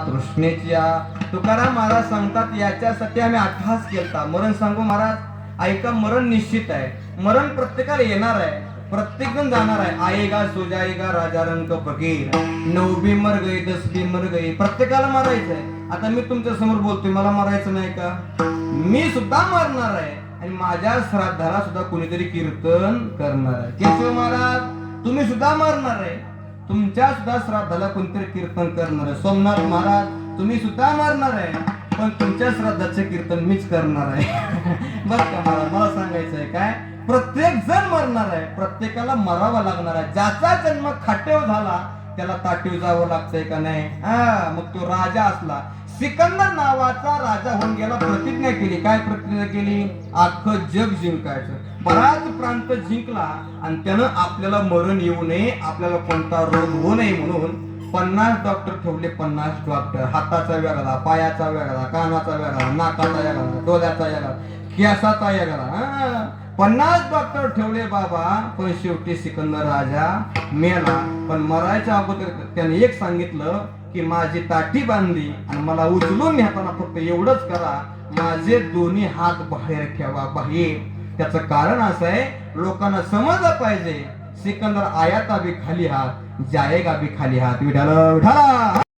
तृष्णेच्या तुकाराम महाराज सांगतात याच्यासाठी आम्ही अभ्यास केलता. मरण सांगू महाराज ऐका मरण निश्चित आहे. मरण प्रत्येकाला येणार आहे. प्रत्येक जण जाणार आहे. आएगा सो राजा रंग फकीर. नऊ बी मर गई दस बी मर गई प्रत्येकाला मारायचं आहे. आता मी तुमच्यासमोर बोलतोय मला मारायचं नाही का? मी सुद्धा मरणार आहे. आणि माझ्या श्राद्धाला सुद्धा कोणीतरी कीर्तन करणार आहे. केशव महाराज तुम्ही सुद्धा मरणार आहे. तुमच्या सुद्धा श्राद्धाला कोणतरी कीर्तन करणार आहे. सोमनाथ महाराज तुम्ही सुद्धा मरणार आहे. पण तुमच्या श्राद्धाचे कीर्तन मीच करणार आहे. बस का महाराज मला सांगायचं आहे काय? प्रत्येक जण मरणार आहे. प्रत्येकाला मरावा लागणार आहे. ज्याचा जन्म खाटेव झाला त्याला ताटीव जावं लागतंय का नाही? हा मग तो राजा असला. सिकंदर नावाचा राजा होऊन गेला प्रतिज्ञा केली? काय प्रतिज्ञा केली? अख्खं जग जिंकायचं. बराच प्रांत जिंकला आणि त्यानं आपल्याला मरण येऊ नये आपल्याला कोणता रोग होऊ नये म्हणून पन्नास डॉक्टर ठेवले पन्नास डॉक्टर हाताचा वेगळा पायाचा वेगळा कानाचा वेगळा नाकाचा वेगळा डोळ्याचा वेगळा केसाचा वेगळा. हा. पन्नास डॉक्टर ठेवले बाबा पण शेवटी सिकंदर राजा मेला. पण मरायच्या अगोदर त्याने एक सांगितलं की माझी ताटी बांधली आणि मला उचलून घेताना फक्त एवढंच करा माझे दोन्ही हात बाहेर ठेवा बाहेर त्याचं कारण असं आहे लोकांना समजलं पाहिजे. सिकंदर आयाता बी खाली हात जायगा बी खाली हात. विठाला विठाला